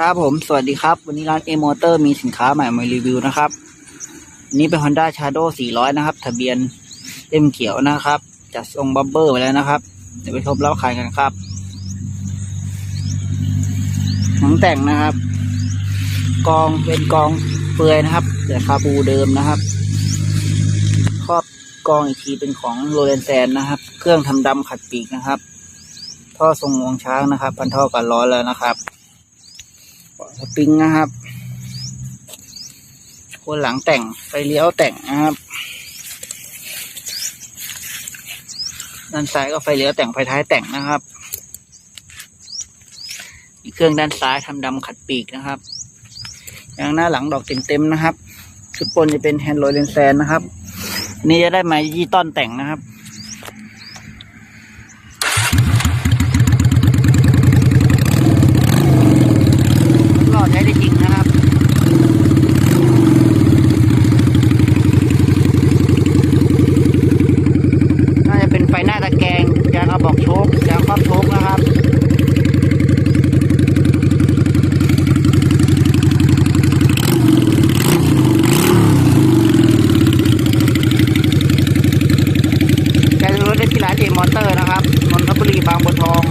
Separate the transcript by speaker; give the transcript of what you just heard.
Speaker 1: ครับผมสวัสดีครับ วันนี้ร้านเอมอเตอร์มีสินค้าใหม่มารีวิวนะครับนนี้เป็น Honda Shadow 400 นะครับ ทะเบียนเล่มเขียวนะครับ จัดทรงบับเบอร์ไว้แล้วนะครับ เดี๋ยวไปชมเล่าขายกันครับหนังแต่งนะครับ กองเป็นกองเปลือยนะครับแต่คาบูเดิมนะครับ ครอบกองอีกทีเป็นของโรเลนแซนนะครับ เครื่องทำดำขัดปีกนะครับ ท่อทรงงวงช้างนะครับ พันท่อกันร้อนแล้วนะครับ ปริงนะครับคนหลังแต่งไฟเลี้ยวแต่งนะครับ ด้านซ้ายก็ไฟเลี้ยวแต่งไฟท้ายแต่งนะครับอีกเครื่องด้านซ้ายทำดำขัดปีกนะครับยางหน้าหลังดอกเต็มๆนะครับชุดบนจะเป็นแฮนด์โรเลนแซนนะครับ นี่จะได้มายี่ต้อนแต่งนะครับ มอเตอร์นะครับนนทบุรีบางบัวทอง